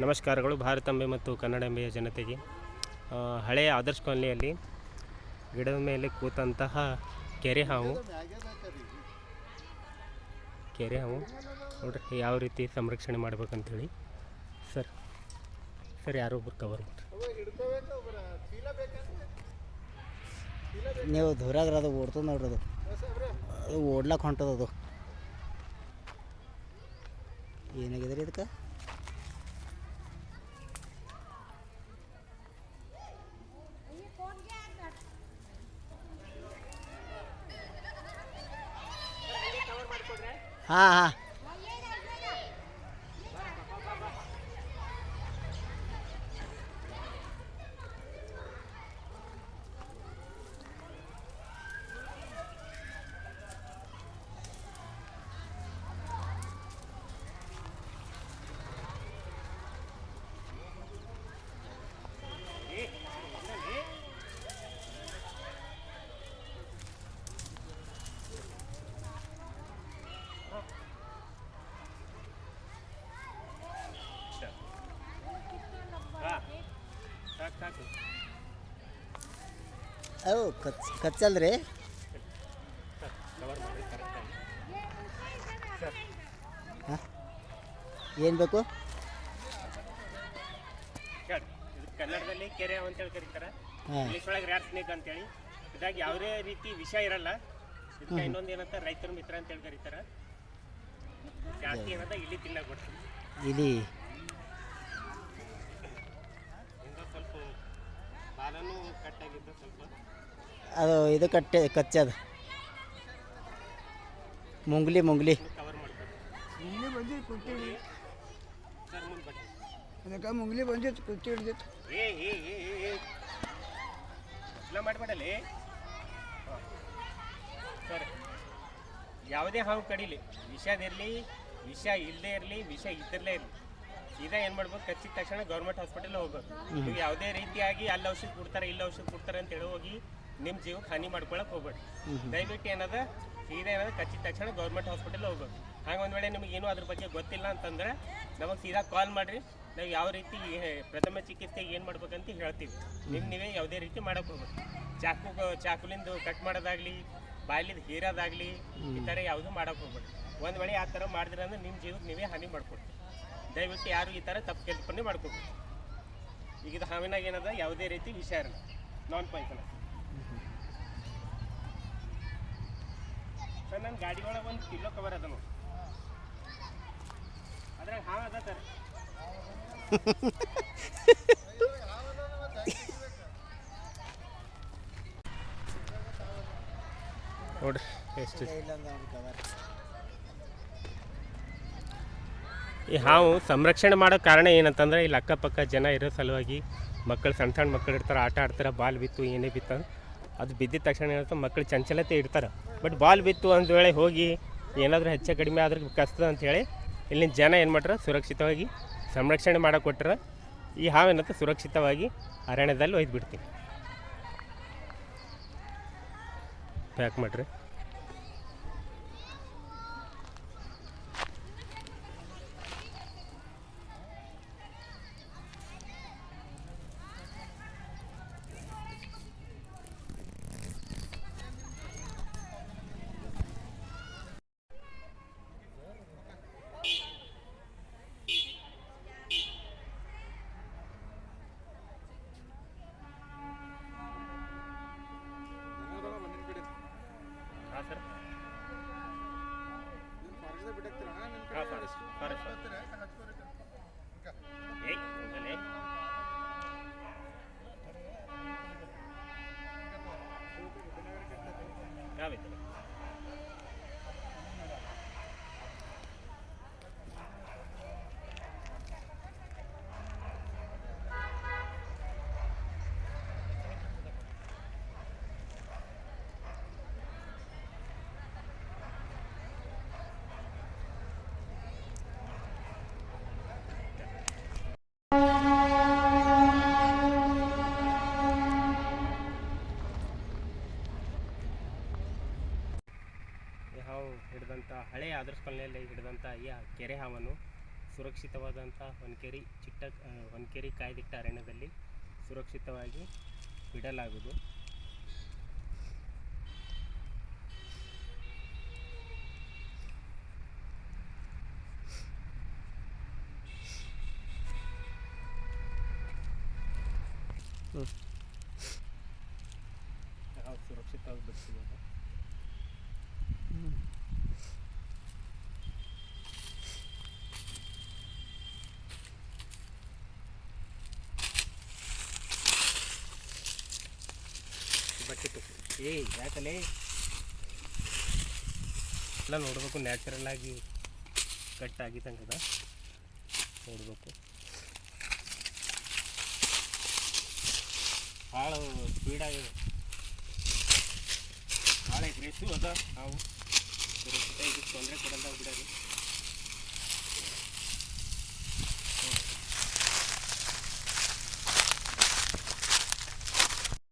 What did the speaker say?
ನಮಸ್ಕಾರಗಳು ಭಾರತಾಂಬೆ ಮತ್ತು ಕನ್ನಡಾಂಬೆಯ ಜನತೆಗೆ. ಆ, ಹಳೆಯ ಆದರ್ಶ ಕಾಲನಿಯಲ್ಲಿ ಗಿಡದ ಮೇಲೆ ಕೂತಂತಹ ಕೆರೆ ಹಾವು. ಕೆರೆ ಹಾವು ನೋಡ್ರಿ ಯಾವ ರೀತಿ ಸಂರಕ್ಷಣೆ ಮಾಡ್ಬೇಕಂತೇಳಿ. ಸರ್ ಸರ್ ಯಾರೋ ಒಬ್ರು ಕವರ್ ಮಾಡ್ರಿ. ನೀವು ದೂರಾಗ್ರದು ಓಡ್ತದ ನೋಡ್ರಿ ಅದು. ಓಡ್ಲಕ್ಕೆ ಹೊಂಟದ ಅದು. ಏನಾಗಿದೆ ರೀ ಇದಕ್ಕೆ? ಹಾಂ ಹಾಂ. ಅವು ಕಚ್ ಕಚ್ಚಲ್ರಿ. ಕರೆಕ್ಟಾಗಿ ಏನು ಬೇಕು? ಕನ್ನಡದಲ್ಲಿ ಕೆರೆ ಅಂತೇಳಿ ಕರೀತಾರೆ. ಹಾಂ. ಇಂಗ್ಲೀಷ್ ಒಳಗೆ ರ್ಯಾಟ್ ಸ್ನೇಕ್ ಅಂತೇಳಿ ಇದಾಗಿ ಯಾವುದೇ ರೀತಿ ವಿಷ ಇರಲ್ಲ. ಇದಕ್ಕೆ ಇನ್ನೊಂದು ಏನಂತ ರೈತರ ಮಿತ್ರ ಅಂತೇಳಿ ಕರೀತಾರೆ. ಜಾಸ್ತಿ ಏನಂತ ಇಲ್ಲಿ ತಿನ್ನಕ್ಕೆ ಕೊಡ್ತೀವಿ ಇಲಿ ಅದು ಇದು ಕಟ್ಟೆ ಕಚ್ಚದ ಮುಂಗ್ಲಿ ಮುಂಗ್ಲಿ. ಮುಂಗ್ಲಿ ಸರ್ ಮುಂದೆ ಬನ್ನಿ. ಅದಕ್ಕೆ ಮುಂಗ್ಲಿ ಬಂದಿತ್ತು ಕುಟ್ಟಿ ಹಿಡ್ದಿತ್ತು. ಏ ಏ ಏ ಏ ಏ. ಇಲ್ಲ ಮಾಡಬೇಡಲಿ. ಯಾವುದೇ ಹಾವು ಕಡಿಲಿ. ವಿಷದಿರಲಿ ವಿಷ ಇಲ್ಲದೆ ಇರಲಿ ವಿಷ ಇದ್ದಿರಲೇ ಇರಲಿ. ಸೀದಾ ಏನು ಮಾಡ್ಬೇಕು? ಕಚ್ಚಿದ ತಕ್ಷಣ ಗೌರ್ಮೆಂಟ್ ಹಾಸ್ಪಿಟಲ್ ಹೋಗ್ಬೇಕು. ನೀವು ಯಾವುದೇ ರೀತಿಯಾಗಿ ಅಲ್ಲಿ ಔಷಧ ಕೊಡ್ತಾರೆ ಇಲ್ಲಿ ಔಷಧ ಕೊಡ್ತಾರೆ ಅಂತ ಹೇಳಿ ಹೋಗಿ ನಿಮ್ಮ ಜೀವಕ್ಕೆ ಹಾನಿ ಮಾಡ್ಕೊಳಕ್ ಹೋಗ್ಬೇಡಿ. ದಯವಿಟ್ಟು ಏನದ ಸೀದಾ ಏನದ ಕಚ್ಚಿದ ತಕ್ಷಣ ಗೌರ್ಮೆಂಟ್ ಹಾಸ್ಪಿಟಲ್ ಹೋಗ್ಬೇಕು. ಹಾಗೆ ಒಂದ್ ವೇಳೆ ನಿಮ್ಗೆ ಏನು ಅದ್ರ ಬಗ್ಗೆ ಗೊತ್ತಿಲ್ಲ ಅಂತಂದ್ರೆ ನಮಗೆ ಸೀದಾ ಕಾಲ್ ಮಾಡ್ರಿ. ನಾವು ಯಾವ ರೀತಿ ಪ್ರಥಮ ಚಿಕಿತ್ಸೆಗೆ ಏನು ಮಾಡ್ಬೇಕಂತ ಹೇಳ್ತೀವಿ. ನಿಮ್ ನೀವೇ ಯಾವುದೇ ರೀತಿ ಮಾಡಕ್ ಹೋಗ್ಬೇಕು ಚಾಕು ಚಾಕುಲಿಂದ ಕಟ್ ಮಾಡೋದಾಗ್ಲಿ ಬಾಯ್ಲಿಂದ ಹೀರೋದಾಗ್ಲಿ ಈ ಥರ ಯಾವುದು ಮಾಡಕ್ ಹೋಗ್ಬೇಡಿ. ಒಂದ್ ವೇಳೆ ಆ ಥರ ಮಾಡಿದ್ರೆ ಅಂದ್ರೆ ನಿಮ್ಮ ಜೀವಕ್ಕೆ ನೀವೇ ಹಾನಿ ಮಾಡ್ಕೊಡ್ತೀವಿ ದಯವಿಟ್ಟು ಯಾರು ಈ ಥರ ತಪ್ಪು ಕಲ್ಪನೆ ಮಾಡ್ಕೋಬೇಕು ಈಗ ಇದು ಹಾವಿನಾಗ ಏನದ? ಯಾವುದೇ ರೀತಿ ವಿಷಯ ಇರಲ್ಲ. ನಾನ್ ಪಾಯ್ಸನ್ ಸರ್ ನನ್ನ ಗಾಡಿ ಒಳಗೆ ಒಂದು ಕಿಲೋ ಕವರ್ ಅದ ನೋಡಿ. ಅದ್ರಾಗ ಹಾವು ಅದ ಸರ್. ನೋಡ್ರಿ ಎಷ್ಟು ಈ ಹಾವು ಸಂರಕ್ಷಣೆ ಮಾಡೋ ಕಾರಣ ಏನಂತಂದ್ರೆ ಇಲ್ಲಿ ಅಕ್ಕಪಕ್ಕ ಜನ ಇರೋ ಸಲುವಾಗಿ ಮಕ್ಕಳು ಸಣ್ಣ ಸಣ್ಣ ಮಕ್ಕಳು ಇರ್ತಾರೆ, ಆಟ ಆಡ್ತಾರೆ, ಬಾಲ್ ಬಿತ್ತು, ಏನೇ ಬಿತ್ತು ಅದು ಬಿದ್ದಿದ ತಕ್ಷಣ ಏನಂತ ಮಕ್ಕಳು ಚಂಚಲತೆ ಇಡ್ತಾರೆ. ಬಟ್ ಬಾಲ್ ಬಿತ್ತು ಒಂದು ವೇಳೆ ಹೋಗಿ ಏನಾದರೂ ಹೆಚ್ಚು ಕಡಿಮೆ ಆದ್ರೆ ಕಸ್ತದ ಅಂಥೇಳಿ ಇಲ್ಲಿನ ಜನ ಏನು ಮಾಡ್ರೆ ಸುರಕ್ಷಿತವಾಗಿ ಸಂರಕ್ಷಣೆ ಮಾಡಕ್ಕೆ ಕೊಟ್ಟರೆ ಈ ಹಾವೇನಂತ ಸುರಕ್ಷಿತವಾಗಿ ಅರಣ್ಯದಲ್ಲಿ ಒಯ್ದು ಬಿಡ್ತೀವಿ ಪ್ಯಾಕ್ ಮಾಡಿರಿ ಹಾಂ ಸರ್ ಹಾಂ ಮೇಲೆ ಹಿಡಿದಂಥ ಈ ಕೆರೆ ಹಾವನ್ನು ಸುರಕ್ಷಿತವಾದಂಥ ಹೊನ್ಕೆರಿ ಚಿಟ್ಟ ಹೊನ್ಕೆರಿ ಕಾಯ್ದಿಟ್ಟ ಅರಣ್ಯದಲ್ಲಿ ಸುರಕ್ಷಿತವಾಗಿ ಬಿಡಲಾಗುವುದು ಸುರಕ್ಷಿತವಾಗಿ ಏಯ್, ಯಾಕಲೇ? ಎಲ್ಲ ನೋಡಬೇಕು ನ್ಯಾಚುರಲ್ ಆಗಿ ಕಟ್ ಆಗಿದ್ದಂಗದ ನೋಡಬೇಕು. ಭಾಳ ಸ್ಪೀಡಾಗಿದೆ ಭಾಳ ಐತ್ರಿ ಅದ. ನಾವು ತೊಂದರೆ ಕೊಡಲ್ಲ ಬಿಡೋದು